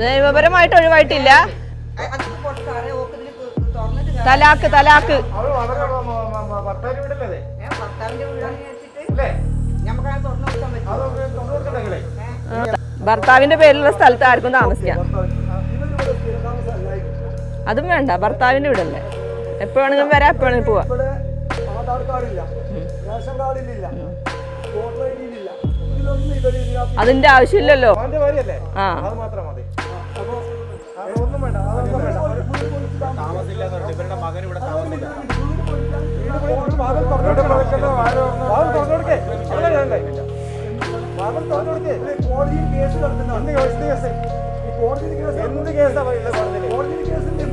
നിയമപരമായിട്ട് ഒഴിവായിട്ടില്ല. തലാക്ക് തലാക്ക്. ഭർത്താവിന്റെ അല്ലേ പേരിലുള്ള സ്ഥലത്ത് ആർക്കും താമസിക്കാം. അതും വേണ്ട ഭർത്താവിന്റെ വീടല്ലേ എപ്പോഴാണെങ്കിലും വരാം എപ്പോഴാണെങ്കിലും പോവാം. അതിന്റെ ആവശ്യമില്ലല്ലോ. ആ. എന്ത് കേസ് എന്ത് കേസ് ഈ കോടതിയിൽ കേസ് എന്ത് കേസാ പറയുന്നത് കോടതിയിൽ കേസിന്റെ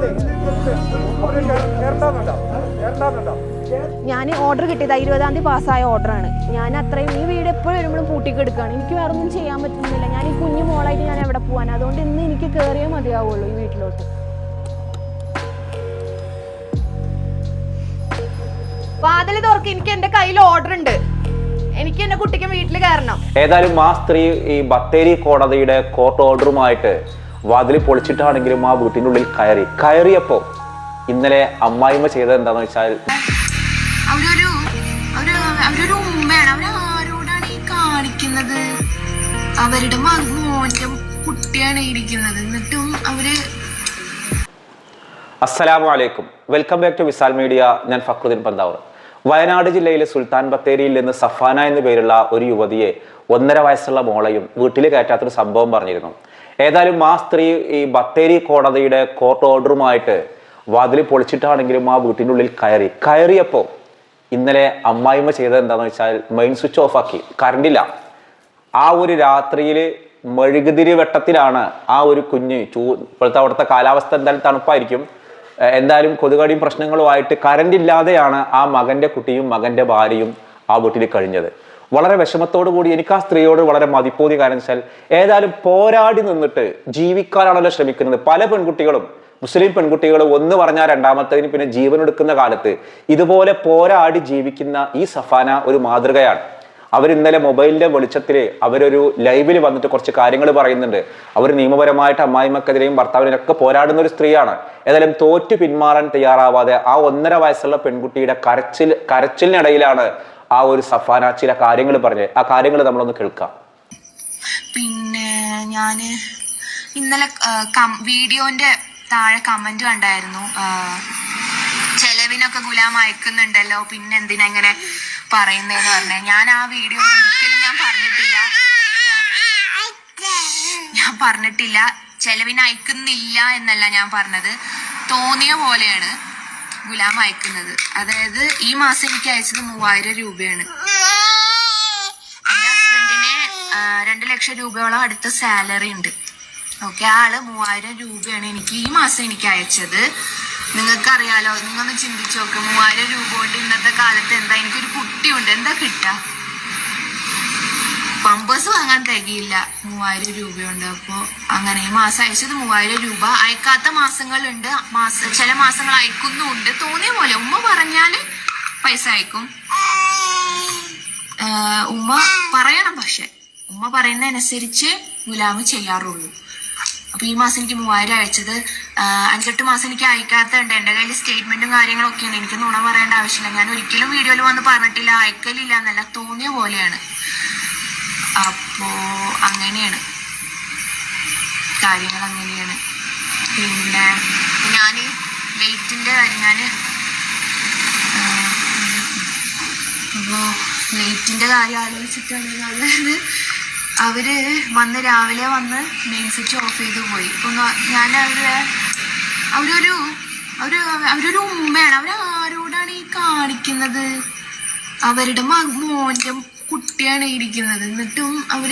അവർ കേരണ്ടാന്നുണ്ടോ കേരണ്ടാന്നുണ്ടോ ഞാൻ ഓർഡർ കിട്ടിയത് ഇരുപതാം തീയതി പാസ്സായ ഓർഡറാണ് ഞാൻ അത്രയും ഈ വീട് എപ്പോഴും വരുമ്പോഴും പൂട്ടിക്കെടുക്കുകയാണ് എനിക്ക് വേറെ ഒന്നും ചെയ്യാൻ പറ്റുന്നില്ല. ഞാൻ ഈ കുഞ്ഞു മോളായിട്ട് ഞാൻ എവിടെ പോകാൻ അതുകൊണ്ട് ഇന്ന് എനിക്ക് കയറിയേ മതിയാവുള്ളൂ ഈ വീട്ടിലോട്ട്. വാതിൽ തുറക്ക്. എനിക്ക് എന്റെ കയ്യിൽ ഓർഡർ ഉണ്ട്. എനിക്ക് എന്റെ കുട്ടിക്ക് വീട്ടിൽ കയറണം. ഏതായാലും ആ സ്ത്രീ ഈ ബത്തേരി കോടതിയുടെ കോർട്ട് ഓർഡറുമായിട്ട് വാതിൽ പൊളിച്ചിട്ടാണെങ്കിലും ആ വീട്ടിനുള്ളിൽ കയറി. കയറിയപ്പോ ഇന്നലെ അമ്മായിമ്മ ചെയ്തത് എന്താണെന്ന് വെച്ചാൽ കാണിക്കുന്നത് അവരുടെ മോന്റെ കുട്ടിയാണ് ഇരിക്കുന്നത്. എന്നിട്ടും അവർ അസ്സലാമു അലൈക്കും. Welcome back to Visal media. ഞാൻ ഫക്രുദ്ദീൻ പന്താവർ. വയനാട് ജില്ലയിലെ സുൽത്താൻ ബത്തേരിയിൽ നിന്ന് സഫാന എന്നു പേരുള്ള ഒരു യുവതിയെ ഒന്നര വയസ്സുള്ള മോളെയും വീട്ടിൽ കയറ്റാത്തൊരു സംഭവം പറഞ്ഞിരുന്നു. ഏതായാലും ആ സ്ത്രീ ഈ ബത്തേരി കോടതിയുടെ കോർട്ട് ഓർഡറുമായിട്ട് വാതിൽ പൊളിച്ചിട്ടാണെങ്കിലും ആ വീട്ടിന്റെ ഉള്ളിൽ കയറി. കയറിയപ്പോൾ ഇന്നലെ അമ്മായിമ്മ ചെയ്തത് എന്താണെന്ന് വെച്ചാൽ മെയിൻ സ്വിച്ച് ഓഫ് ആക്കി. കറണ്ടില്ല ആ ഒരു രാത്രിയിൽ മെഴുകുതിരി വെട്ടത്തിലാണ് ആ ഒരു കുഞ്ഞ് ചൂ ഇപ്പോഴത്തെ അവിടുത്തെ കാലാവസ്ഥ എന്തായാലും തണുപ്പായിരിക്കും. എന്തായാലും കൊതുകടിയും പ്രശ്നങ്ങളുമായിട്ട് കറണ്ട് ഇല്ലാതെയാണ് ആ മകന്റെ കുട്ടിയും മകന്റെ ഭാര്യയും ആ വീട്ടിൽ കഴിഞ്ഞത്. വളരെ വിഷമത്തോടു കൂടി എനിക്ക് ആ സ്ത്രീയോട് വളരെ മതിപ്പോതി കാരണം വെച്ചാൽ ഏതായാലും പോരാടി നിന്നിട്ട് ജീവിക്കാനാണല്ലോ ശ്രമിക്കുന്നത്. പല പെൺകുട്ടികളും മുസ്ലിം പെൺകുട്ടികൾ ഒന്ന് പറഞ്ഞാൽ രണ്ടാമത്തതിന് പിന്നെ ജീവനെടുക്കുന്ന കാലത്ത് ഇതുപോലെ പോരാടി ജീവിക്കുന്ന ഈ സഫാന ഒരു മാതൃകയാണ്. അവർ ഇന്നലെ മൊബൈലിന്റെ വെളിച്ചത്തിൽ അവരൊരു ലൈവിൽ വന്നിട്ട് കുറച്ച് കാര്യങ്ങൾ പറയുന്നുണ്ട്. അവർ നിയമപരമായിട്ട് അമ്മായിമക്കെതിരെയും ഭർത്താവിനൊക്കെ പോരാടുന്ന ഒരു സ്ത്രീയാണ്. ഏതായാലും തോറ്റു പിന്മാറാൻ തയ്യാറാവാതെ ആ ഒന്നര വയസ്സുള്ള പെൺകുട്ടിയുടെ കരച്ചിൽ കരച്ചിലിനിടയിലാണ് ആ ഒരു സഫാന ചില കാര്യങ്ങൾ പറഞ്ഞത്. ആ കാര്യങ്ങൾ നമ്മളൊന്ന് കേൾക്കാം. പിന്നെ ഞാൻ ഇന്നലെ വീഡിയോന്റെ താഴെ കമന്റ് കണ്ടായിരുന്നു. ചെലവിനൊക്കെ ഗുലാം അയക്കുന്നുണ്ടല്ലോ. പിന്നെ എന്തിനാ ഇങ്ങനെ പറയുന്നതെന്ന് പറഞ്ഞാൽ ഞാൻ ആ വീഡിയോ ഒരിക്കലും ഞാൻ പറഞ്ഞിട്ടില്ല. ഞാൻ പറഞ്ഞിട്ടില്ല. ചെലവിന് അയക്കുന്നില്ല എന്നല്ല ഞാൻ പറഞ്ഞത്. തോന്നിയ പോലെയാണ് ഗുലാം അയക്കുന്നത്. അതായത് ഈ മാസം എനിക്ക് അയച്ചത് മൂവായിരം രൂപയാണ്. എന്റെ ഹസ്ബൻഡിന് രണ്ട് ലക്ഷം രൂപയോളം അടുത്ത സാലറി ഉണ്ട്. ഓക്കെ ആൾ മൂവായിരം രൂപയാണ് എനിക്ക് ഈ മാസം എനിക്ക് അയച്ചത്. നിങ്ങൾക്ക് അറിയാലോ നിങ്ങൊന്ന് ചിന്തിച്ചു നോക്ക്. മൂവായിരം രൂപ കൊണ്ട് ഇന്നത്തെ കാലത്ത് എന്താ എനിക്കൊരു കുട്ടിയുണ്ട്. എന്താ കിട്ടുക? പമ്പേഴ്സ് വാങ്ങാൻ തികയില്ല മൂവായിരം രൂപയുണ്ട്. അപ്പോൾ അങ്ങനെ മാസം അയച്ചത് മൂവായിരം രൂപ. അയക്കാത്ത മാസങ്ങളുണ്ട്. മാസ ചില മാസങ്ങൾ അയക്കുന്നുണ്ട്. തോന്നിയ പോലെ ഉമ്മ പറഞ്ഞാൽ പൈസ അയക്കും. ഉമ്മ പറയണം പക്ഷെ ഉമ്മ പറയുന്ന അനുസരിച്ച് ഗുലാമ് ചെയ്യാറുള്ളൂ. അപ്പൊ ഈ മാസം എനിക്ക് മൂവായിരം അയച്ചത് അഞ്ചെട്ട് മാസം എനിക്ക് അയക്കാത്തുണ്ട് എന്റെ കയ്യിൽ സ്റ്റേറ്റ്മെന്റും കാര്യങ്ങളൊക്കെ ഉണ്ട് എനിക്ക് നുണ പറയേണ്ട ആവശ്യമില്ല. ഞാൻ ഒരിക്കലും വീഡിയോയിൽ വന്ന് പറഞ്ഞിട്ടില്ല. അയക്കലില്ല എന്നല്ല. തോന്നിയ പോലെയാണ്. അപ്പോ അങ്ങനെയാണ്. കാര്യങ്ങൾ അങ്ങനെയാണ്. പിന്നെ ഞാൻ വെയിറ്റിന്റെ കാര്യം ഞാൻ അപ്പോൾ വെയിറ്റിന്റെ കാര്യം ആലോചിച്ചിട്ടാണ് അതായത് അവർ വന്ന് രാവിലെ വന്ന് മെയിൻ സ്വിച്ച് ഓഫ് ചെയ്ത് പോയി. ഇപ്പൊ ഞാൻ അവർ അവരൊരു അവർ അവരൊരു ഉമ്മയാണ്. അവരാരോടാണ് ഈ കാണിക്കുന്നത്? അവരുടെ മോന്റെ കുട്ടിയാണ് ഇരിക്കുന്നത്. എന്നിട്ടും അവർ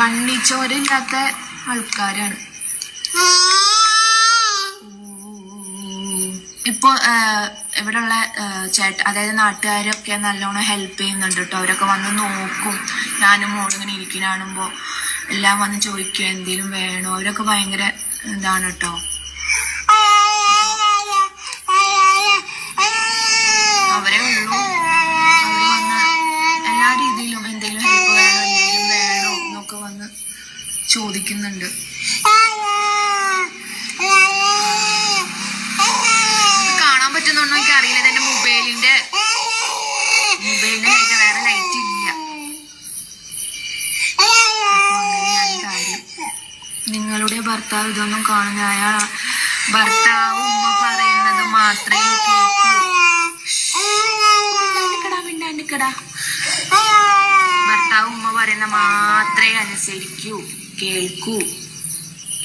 കണ്ണിച്ചോരില്ലാത്ത ആൾക്കാരാണ്. ഇപ്പോൾ ഇവിടെയുള്ള ചേട്ട അതായത് നാട്ടുകാരൊക്കെ നല്ലോണം ഹെൽപ്പ് ചെയ്യുന്നുണ്ട് കേട്ടോ. അവരൊക്കെ വന്ന് നോക്കും. ഞാനും മോളിങ്ങനെ ഇരിക്കുന്ന എല്ലാം വന്ന് ചോദിക്കുക എന്തെങ്കിലും വേണോ? അവരൊക്കെ ഭയങ്കര ഇതാണ് കേട്ടോ. വിളിക്കുന്നുണ്ട് ഇത് കാണാൻ പറ്റുന്നുണ്ടോ എനിക്ക് അറിയില്ല. എന്റെ മൊബൈലിന്റെ മൊബൈലിന്റെ വേറെ ലൈറ്റ് ഇല്ല. നിങ്ങളുടെ ഭർത്താവ് ഇതൊന്നും കാണുന്ന അയാൾ ഭർത്താവ് ഉമ്മ പറയുന്നത് മാത്രമേ. ഭർത്താവ് ഉമ്മ പറയുന്ന മാത്രമേ അനുസരിക്കൂ. കേൾക്കൂ.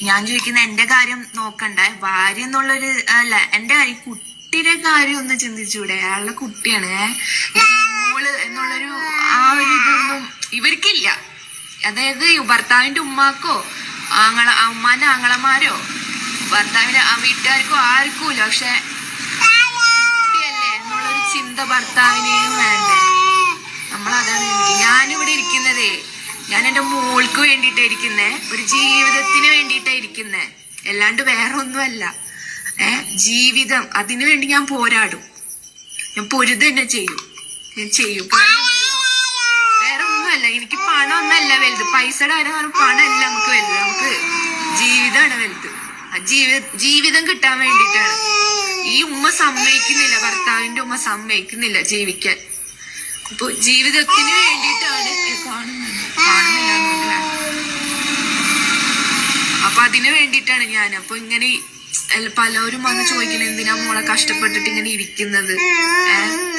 ഞാൻ ചോദിക്കുന്ന എന്റെ കാര്യം നോക്കണ്ട? ഭാര്യ എന്നുള്ളൊരു അല്ല എന്റെ കാര്യം കുട്ടിയുടെ കാര്യം ഒന്ന് ചിന്തിച്ചൂടെ? അയാളുടെ കുട്ടിയാണ്. മോൾ എന്നുള്ളൊരു ആ ഒരു ഇതൊന്നും ഇവർക്കില്ല. അതായത് ഭർത്താവിന്റെ ഉമ്മാക്കോ ആങ്ങള ഉമ്മാന്റെ ആങ്ങളമാരോ ഭർത്താവിന്റെ ആ വീട്ടുകാർക്കോ ആർക്കും ഇല്ല. പക്ഷെ കുട്ടിയല്ലേ എന്നുള്ളൊരു ചിന്ത ഭർത്താവിനെയും വേണ്ടേ? നമ്മളതാണ്. ഞാനിവിടെ ഇരിക്കുന്നതേ. ഞാൻ എന്റെ മോൾക്ക് വേണ്ടിയിട്ടായിരിക്കുന്നേ. ഒരു ജീവിതത്തിന് വേണ്ടിയിട്ടായിരിക്കുന്നേ. അല്ലാണ്ട് വേറെ ഒന്നുമല്ല ഏ ജീവിതം. അതിനു വേണ്ടി ഞാൻ പോരാടും. ഞാൻ പൊരുത് തന്നെ ചെയ്യും. ഞാൻ ചെയ്യും. വേറെ ഒന്നുമല്ല എനിക്ക് പണം ഒന്നല്ല വലുത്. പൈസയുടെ കാര്യം പണമല്ല നമുക്ക് വലുത്. നമുക്ക് ജീവിതമാണ് വലുത്. ആ ജീവിത ജീവിതം കിട്ടാൻ വേണ്ടിയിട്ടാണ്. ഈ ഉമ്മ സമ്മതിക്കുന്നില്ല. ഭർത്താവിന്റെ ഉമ്മ സമ്മതിക്കുന്നില്ല ജീവിക്കാൻ. അപ്പൊ ജീവിതത്തിന് അതിന് വേണ്ടിയിട്ടാണ് ഞാൻ. അപ്പൊ ഇങ്ങനെ പലരും വന്ന് ചോദിക്കുന്നത് എന്തിനാ മോളെ കഷ്ടപ്പെട്ടിട്ട് ഇങ്ങനെ ഇരിക്കുന്നത്?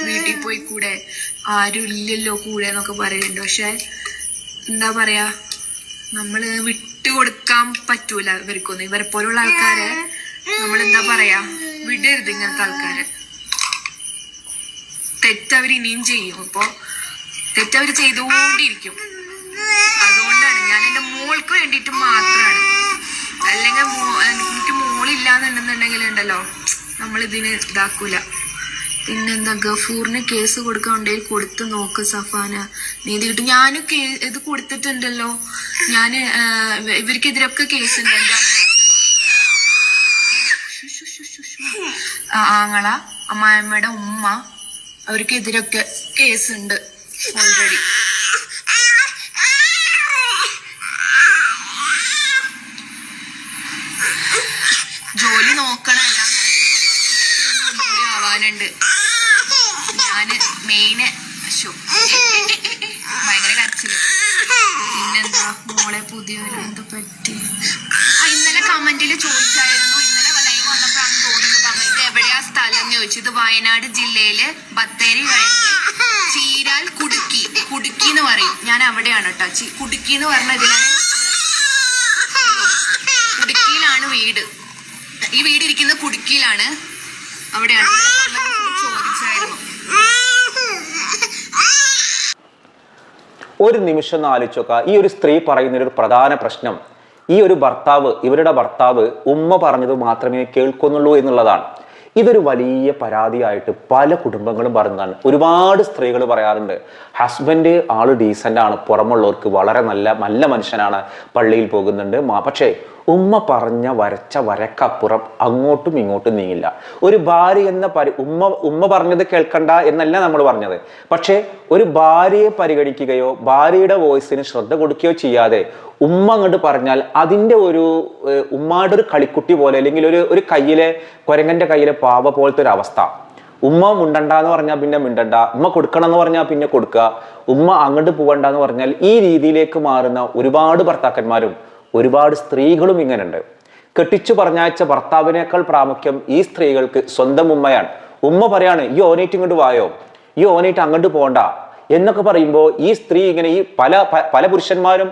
വീട്ടിൽ പോയി കൂടെ? ആരും ഇല്ലല്ലോ കൂടെ എന്നൊക്കെ പറയുന്നുണ്ട് പക്ഷെ എന്താ പറയാ നമ്മൾ വിട്ടുകൊടുക്കാൻ പറ്റൂല ഇവർക്കൊന്നും. ഇവരെ പോലുള്ള ആൾക്കാരെ നമ്മൾ എന്താ പറയാ വിടരുത് ഇങ്ങനത്തെ ആൾക്കാരെ. തെറ്റവർ ഇനിയും ചെയ്യും. അപ്പൊ തെറ്റവർ ചെയ്തുകൊണ്ടിരിക്കും അതുകൊണ്ടാണ് ഞാൻ എന്റെ മോൾക്ക് വേണ്ടിയിട്ട് മോളില്ലാന്നുണ്ടെന്നുണ്ടെങ്കിൽ ഉണ്ടല്ലോ നമ്മൾ ഇതിന് ഇതാക്കൂല. പിന്നെന്താ ഗഫൂറിന് കേസ് കൊടുക്കാൻ ഉണ്ടെങ്കിൽ കൊടുത്ത് നോക്ക് സഫാന. നീതി കിട്ടും. ഞാൻ ഇത് കൊടുത്തിട്ടുണ്ടല്ലോ. ഞാൻ ഇവർക്കെതിരൊക്കെ കേസ് ഉണ്ട് ആങ്ങള അമ്മായമ്മയുടെ ഉമ്മ അവർക്കെതിരൊക്കെ കേസുണ്ട് ഓൾറെഡി ജോലി നോക്കണം എല്ലാം കൂടി ആവാനുണ്ട്. ഞാൻ മെയിന് ഭയങ്കര കരച്ചിൽ. പിന്നെന്താ? മോളെ പുതിയൊരു എന്താ പറ്റി? ഇന്നലെ കമന്റിൽ ചോദിച്ചായിരുന്നു. ഇന്നലെ ലൈവ് വന്നപ്പോഴാണ് തോന്നുന്നത്. കമന്റ് എവിടെയാ സ്ഥലം എന്ന് ചോദിച്ചു. ഇത് വയനാട് ജില്ലയിൽ ബത്തേരി കഴിഞ്ഞ് ചീരാൽ കുടുക്കി. കുടുക്കി എന്ന് പറയും. ഞാൻ അവിടെയാണ് കേട്ടോ കുടുക്കി എന്ന് പറഞ്ഞ ഇതിലാണ്. കുടുക്കിയിലാണ് വീട്. ഈ വീട് ഇരിക്കുന്നത് കുടുക്കിയിലാണ്. അവിടെയാണ് ചോദിച്ചായിരുന്നു. ഒരു നിമിഷം ആലോചിച്ചോക്ക. ഈ ഒരു സ്ത്രീ പറയുന്ന ഒരു പ്രധാന പ്രശ്നം ഈ ഒരു ഭർത്താവ് ഇവരുടെ ഭർത്താവ് ഉമ്മ പറഞ്ഞത് മാത്രമേ കേൾക്കുന്നുള്ളൂ എന്നുള്ളതാണ്. ഇതൊരു വലിയ പരാതിയായിട്ട് പല കുടുംബങ്ങളും പറയുന്നതാണ്. ഒരുപാട് സ്ത്രീകൾ പറയാറുണ്ട് ഹസ്ബൻഡ് ആൾ ഡീസന്റ് ആണ് പുറമുള്ളവർക്ക് വളരെ നല്ല നല്ല മനുഷ്യനാണ് പള്ളിയിൽ പോകുന്നുണ്ട് പക്ഷേ ഉമ്മ പറഞ്ഞ വരച്ച വരക്കപ്പുറം അങ്ങോട്ടും ഇങ്ങോട്ടും നീങ്ങില്ല. ഒരു ഭാര്യ എന്ന പരി ഉമ്മ ഉമ്മ പറഞ്ഞത് കേൾക്കണ്ട എന്നല്ല നമ്മൾ പറഞ്ഞത്. പക്ഷേ ഒരു ഭാര്യയെ പരിഗണിക്കുകയോ ഭാര്യയുടെ വോയിസിന് ശ്രദ്ധ കൊടുക്കുകയോ ചെയ്യാതെ ഉമ്മ അങ്ങോട്ട് പറഞ്ഞാൽ അതിന്റെ ഒരു ഉമ്മാടൊരു കളിക്കുട്ടി പോലെ അല്ലെങ്കിൽ ഒരു ഒരു കയ്യിലെ കുരങ്ങന്റെ കയ്യിലെ പാവ പോലത്തെ ഒരു അവസ്ഥ. ഉമ്മ മുണ്ടണ്ട എന്ന് പറഞ്ഞാൽ പിന്നെ മിണ്ടണ്ട. ഉമ്മ കൊടുക്കണം എന്ന് പറഞ്ഞാൽ പിന്നെ കൊടുക്കുക. ഉമ്മ അങ്ങോട്ട് പോകണ്ട എന്ന് പറഞ്ഞാൽ ഈ രീതിയിലേക്ക് മാറുന്ന ഒരുപാട് ഭർത്താക്കന്മാരും ഒരുപാട് സ്ത്രീകളും ഇങ്ങനെയുണ്ട് കെട്ടിച്ചു പറഞ്ഞയച്ച ഭർത്താവിനേക്കാൾ പ്രാമുഖ്യം ഈ സ്ത്രീകൾക്ക് സ്വന്തം ഉമ്മയാണ്. ഉമ്മ പറയാണ് ഈ ഓനേറ്റ് ഇങ്ങോട്ട് വായോ? ഈ ഓനേറ്റ് അങ്ങോട്ട് പോകണ്ട. എന്നൊക്കെ പറയുമ്പോൾ ഈ സ്ത്രീ ഇങ്ങനെ ഈ പല പല പുരുഷന്മാരും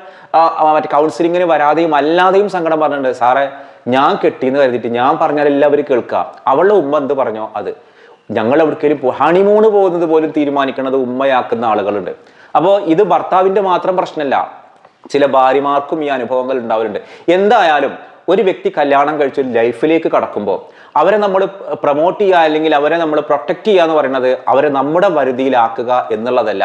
മറ്റേ കൗൺസിലിങ്ങിന് വരാതെയും അല്ലാതെയും സങ്കടം പറഞ്ഞിട്ടുണ്ട്. സാറേ ഞാൻ കെട്ടിന്ന് കരുതിയിട്ട് ഞാൻ പറഞ്ഞാൽ എല്ലാവരും കേൾക്കുക അവളുടെ ഉമ്മ എന്ത് പറഞ്ഞോ അത്. ഞങ്ങൾ എവിടേക്കെങ്കിലും ഹണിമൂണ് പോകുന്നത് പോലും തീരുമാനിക്കുന്നത് ഉമ്മയാക്കുന്ന ആളുകളുണ്ട്. അപ്പോൾ ഇത് ഭർത്താവിന്റെ മാത്രം പ്രശ്നമല്ല. ചില ഭാര്യമാർക്കും ഈ അനുഭവങ്ങൾ ഉണ്ടാവലുണ്ട്. എന്തായാലും ഒരു വ്യക്തി കല്യാണം കഴിച്ച് ഒരു ലൈഫിലേക്ക് കടക്കുമ്പോൾ അവരെ നമ്മൾ പ്രൊമോട്ട് ചെയ്യുക അല്ലെങ്കിൽ അവരെ നമ്മൾ പ്രൊട്ടക്റ്റ് ചെയ്യുക എന്ന് പറയുന്നത് അവരെ നമ്മുടെ വരുതിയിലാക്കുക എന്നുള്ളതല്ല.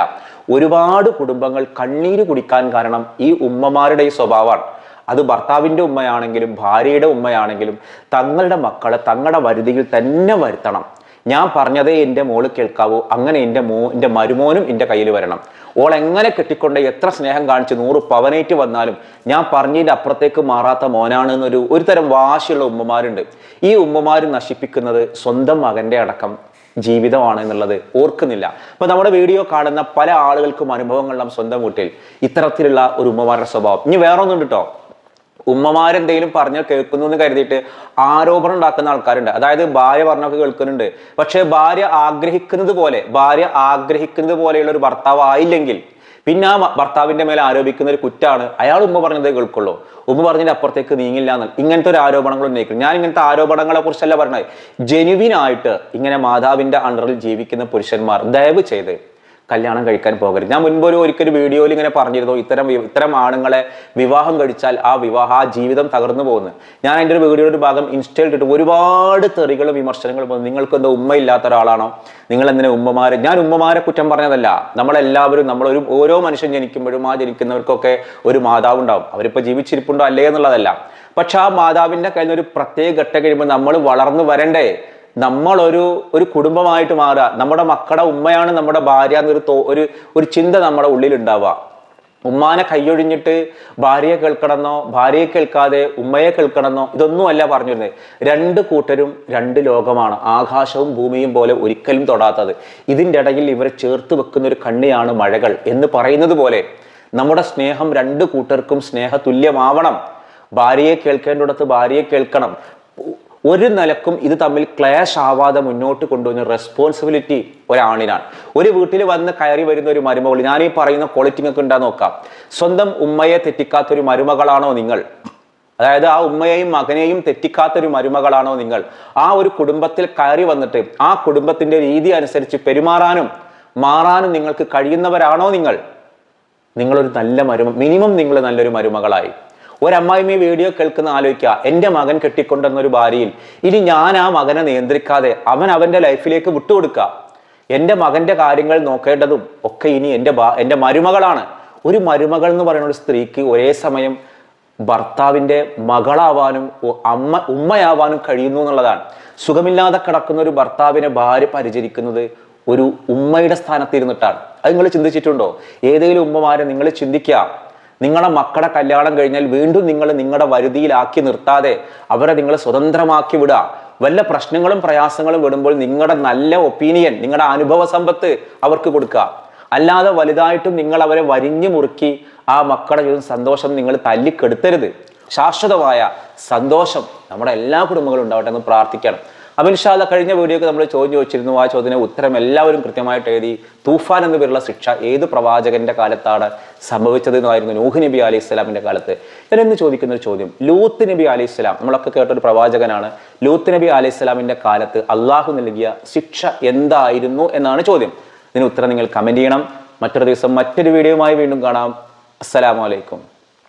ഒരുപാട് കുടുംബങ്ങൾ കണ്ണീര് കുടിക്കാൻ കാരണം ഈ ഉമ്മമാരുടെ ഈ സ്വഭാവമാണ്. അത് ഭർത്താവിന്റെ ഉമ്മയാണെങ്കിലും ഭാര്യയുടെ ഉമ്മയാണെങ്കിലും തങ്ങളുടെ മക്കളെ തങ്ങളുടെ വരുതിയിൽ തന്നെ വരുത്തണം. ഞാൻ പറഞ്ഞതേ എന്റെ മോൾ കേൾക്കാവൂ. അങ്ങനെ എന്റെ മോ എന്റെ മരുമോനും എന്റെ കയ്യിൽ വരണം. ഓൾ എങ്ങനെ കെട്ടിക്കൊണ്ട് എത്ര സ്നേഹം കാണിച്ച് നൂറ് പവനേറ്റ് വന്നാലും ഞാൻ പറഞ്ഞതിന്റെ അപ്പുറത്തേക്ക് മാറാത്ത മോനാണ് എന്നൊരു ഒരു തരം വാശിയുള്ള ഉമ്മമാരുണ്ട്. ഈ ഉമ്മമാർ നശിപ്പിക്കുന്നത് സ്വന്തം മകന്റെ അടക്കം ജീവിതമാണ് എന്നുള്ളത് ഓർക്കുന്നില്ല. അപ്പൊ നമ്മുടെ വീഡിയോ കാണുന്ന പല ആളുകൾക്കും അനുഭവങ്ങളിലും സ്വന്തം വീട്ടിൽ. ഇത്തരത്തിലുള്ള ഒരു ഉമ്മമാരുടെ സ്വഭാവം. ഇനി വേറൊന്നുണ്ട് കേട്ടോ ഉമ്മമാരെന്തെങ്കിലും പറഞ്ഞാൽ കേൾക്കുന്നു എന്ന് കരുതിയിട്ട് ആരോപണം ഉണ്ടാക്കുന്ന ആൾക്കാരുണ്ട്. അതായത് ഭാര്യ പറഞ്ഞൊക്കെ കേൾക്കുന്നുണ്ട്. പക്ഷേ ഭാര്യ ആഗ്രഹിക്കുന്നത് പോലെ ഭാര്യ ആഗ്രഹിക്കുന്നത് പോലെയുള്ള ഒരു ഭർത്താവ് ആയില്ലെങ്കിൽ പിന്നെ ആ ഭർത്താവിന്റെ മേലെ ആരോപിക്കുന്ന ഒരു കുറ്റാണ് അയാൾ ഉമ്മ പറഞ്ഞതേ കേൾക്കുള്ളൂ. ഉമ്മ പറഞ്ഞതിന്റെ അപ്പുറത്തേക്ക് നീങ്ങില്ല എന്ന് ഇങ്ങനത്തെ ഒരു ആരോപണങ്ങൾ ഉന്നയിക്കും ഞാൻ ഇങ്ങനത്തെ ആരോപണങ്ങളെ കുറിച്ചല്ല പറഞ്ഞത്. ജെനുവിനായിട്ട് ഇങ്ങനെ മാതാവിന്റെ അണ്ടറിൽ ജീവിക്കുന്ന പുരുഷന്മാർ ദയവ് ചെയ്ത് കല്യാണം കഴിക്കാൻ പോകരുത്. ഞാൻ മുൻപ് ഒരു ഒരിക്കലും വീഡിയോയിൽ ഇങ്ങനെ പറഞ്ഞിരുന്നു ഇത്തരം ഇത്തരം ആണുങ്ങളെ വിവാഹം കഴിച്ചാൽ ആ വിവാഹ ആ ജീവിതം തകർന്നു പോകുന്നു. ഞാൻ എന്റെ ഒരു വീഡിയോയുടെ ഒരു ഭാഗം ഇൻസ്റ്റയിൽ ഇട്ടിട്ട് ഒരുപാട് തെറികളും വിമർശനങ്ങളും വന്നു. നിങ്ങൾക്ക് എന്താ ഉമ്മ ഇല്ലാത്ത ഒരാളാണോ? നിങ്ങൾ എന്തിനാ ഉമ്മമാരെ? ഞാൻ ഉമ്മമാരെ കുറ്റം പറഞ്ഞതല്ല. നമ്മളെല്ലാവരും നമ്മളൊരു ഓരോ മനുഷ്യൻ ജനിക്കുമ്പോഴും ആ ജനിക്കുന്നവർക്കൊക്കെ ഒരു മാതാവ് ഉണ്ടാവും. അവരിപ്പോൾ ജീവിച്ചിരിപ്പുണ്ടോ അല്ലേ എന്നുള്ളതല്ല. പക്ഷെ ആ മാതാവിന്റെ കയ്യിൽ നിന്ന് ഒരു പ്രത്യേക ഘട്ടം കഴിയുമ്പോൾ നമ്മൾ വളർന്നു വരണ്ടേ? നമ്മളൊരു ഒരു കുടുംബമായിട്ട് മാറുക. നമ്മുടെ മക്കളുടെ ഉമ്മയാണ് നമ്മുടെ ഭാര്യ എന്നൊരു തോ ഒരു ഒരു ചിന്ത നമ്മുടെ ഉള്ളിൽ ഉണ്ടാവുക ഉമ്മാനെ കൈയൊഴിഞ്ഞിട്ട് ഭാര്യയെ കേൾക്കണമെന്നോ ഭാര്യയെ കേൾക്കാതെ ഉമ്മയെ കേൾക്കണമെന്നോ ഇതൊന്നുമല്ല പറഞ്ഞിരുന്നത്. രണ്ട് കൂട്ടരും രണ്ട് ലോകമാണ്. ആകാശവും ഭൂമിയും പോലെ ഒരിക്കലും തൊടാത്തത്. ഇതിന്റെ ഇടയിൽ ഇവരെ ചേർത്ത് വെക്കുന്ന ഒരു കണ്ണിയാണ് മഴകൾ എന്ന് പറയുന്നത് പോലെ നമ്മുടെ സ്നേഹം രണ്ട് കൂട്ടർക്കും സ്നേഹതുല്യമാവണം. ഭാര്യയെ കേൾക്കേണ്ടിടത്ത് ഭാര്യയെ കേൾക്കണം. ഒരു നിലക്കും ഇത് തമ്മിൽ ക്ലേശ് ആവാതെ മുന്നോട്ട് കൊണ്ടുവന്ന റെസ്പോൺസിബിലിറ്റി ഒരാണിനാണ്. ഒരു വീട്ടിൽ വന്ന് കയറി വരുന്ന ഒരു മരുമകൾ ഞാൻ ഈ പറയുന്ന ക്വാളിറ്റി നിങ്ങൾക്ക് ഉണ്ടാ നോക്കാം. സ്വന്തം ഉമ്മയെ തെറ്റിക്കാത്ത ഒരു മരുമകളാണോ നിങ്ങൾ? അതായത് ആ ഉമ്മയെയും മകനെയും തെറ്റിക്കാത്ത ഒരു മരുമകളാണോ നിങ്ങൾ? ആ ഒരു കുടുംബത്തിൽ കയറി വന്നിട്ട് ആ കുടുംബത്തിന്റെ രീതി അനുസരിച്ച് പെരുമാറാനും മാറാനും നിങ്ങൾക്ക് കഴിയുന്നവരാണോ നിങ്ങൾ? നിങ്ങളൊരു നല്ല മരുമ മിനിമം നിങ്ങൾ നല്ലൊരു മരുമകളായി. ഒരമ്മായിമ്മ വീഡിയോ കേൾക്കുന്ന ആലോചിക്കുക. എന്റെ മകൻ കെട്ടിക്കൊണ്ടെന്നൊരു ഭാര്യയിൽ ഇനി ഞാൻ ആ മകനെ നിയന്ത്രിക്കാതെ അവൻ അവന്റെ ലൈഫിലേക്ക് വിട്ടുകൊടുക്കുക. എന്റെ മകന്റെ കാര്യങ്ങൾ നോക്കേണ്ടതും ഒക്കെ ഇനി എന്റെ ഭാ എന്റെ മരുമകളാണ്. ഒരു മരുമകൾ എന്ന് പറയുന്ന ഒരു സ്ത്രീക്ക് ഒരേ സമയം ഭർത്താവിന്റെ മകളാവാനും അമ്മ ഉമ്മയാവാനും കഴിയുന്നു എന്നുള്ളതാണ്. സുഖമില്ലാതെ കിടക്കുന്ന ഒരു ഭർത്താവിനെ ഭാര്യ പരിചരിക്കുന്നത് ഒരു ഉമ്മയുടെ സ്ഥാനത്തിരുന്നിട്ടാണ്. അത് നിങ്ങൾ ചിന്തിച്ചിട്ടുണ്ടോ? ഏതെങ്കിലും ഉമ്മമാരെ നിങ്ങൾ ചിന്തിക്കുക. നിങ്ങളുടെ മക്കളെ കല്യാണം കഴിഞ്ഞാൽ വീണ്ടും നിങ്ങൾ നിങ്ങളുടെ വരുതിയിലാക്കി നിർത്താതെ അവരെ നിങ്ങൾ സ്വതന്ത്രമാക്കി വിടുക. വല്ല പ്രശ്നങ്ങളും പ്രയാസങ്ങളും വിടുമ്പോൾ നിങ്ങളുടെ നല്ല ഒപ്പീനിയൻ നിങ്ങളുടെ അനുഭവ സമ്പത്ത് അവർക്ക് കൊടുക്കുക. അല്ലാതെ വലുതായിട്ടും നിങ്ങൾ അവരെ വരിഞ്ഞു മുറുക്കി ആ മക്കളുടെ ജീവിതം സന്തോഷം നിങ്ങൾ തല്ലിക്കെടുത്തരുത്. ശാശ്വതമായ സന്തോഷം നമ്മുടെ എല്ലാ കുടുംബങ്ങളും ഉണ്ടാവട്ടെ എന്ന് പ്രാർത്ഥിക്കണം. ഇൻഷാല്ല കഴിഞ്ഞ വീഡിയോക്ക് നമ്മൾ ചോദ്യം ചോദിച്ചിരുന്നു. ആ ചോദ്യത്തിന് ഉത്തരം എല്ലാവരും കൃത്യമായിട്ട് എഴുതി. തൂഫാൻ എന്ന പേരുള്ള ശിക്ഷ ഏത് പ്രവാചകന്റെ കാലത്താണ് സംഭവിച്ചത് എന്നായിരുന്നു നൂഹ് നബി അലൈഹി ഇസ്ലാമിന്റെ കാലത്ത്. ഞാൻ ഇന്ന് ചോദിക്കുന്ന ഒരു ചോദ്യം. ലൂത്ത് നബി അലൈഹി ഇസ്ലാം നമ്മളൊക്കെ കേട്ട ഒരു പ്രവാചകനാണ്. ലൂത്ത് നബി അലൈഹി ഇസ്ലാമിന്റെ കാലത്ത് അള്ളാഹു നൽകിയ ശിക്ഷ എന്തായിരുന്നു എന്നാണ് ചോദ്യം. ഇതിന് ഉത്തരം നിങ്ങൾ കമന്റ് ചെയ്യണം. മറ്റൊരു ദിവസം മറ്റൊരു വീഡിയോയുമായി വീണ്ടും കാണാം. അസ്സലാമു അലൈക്കും.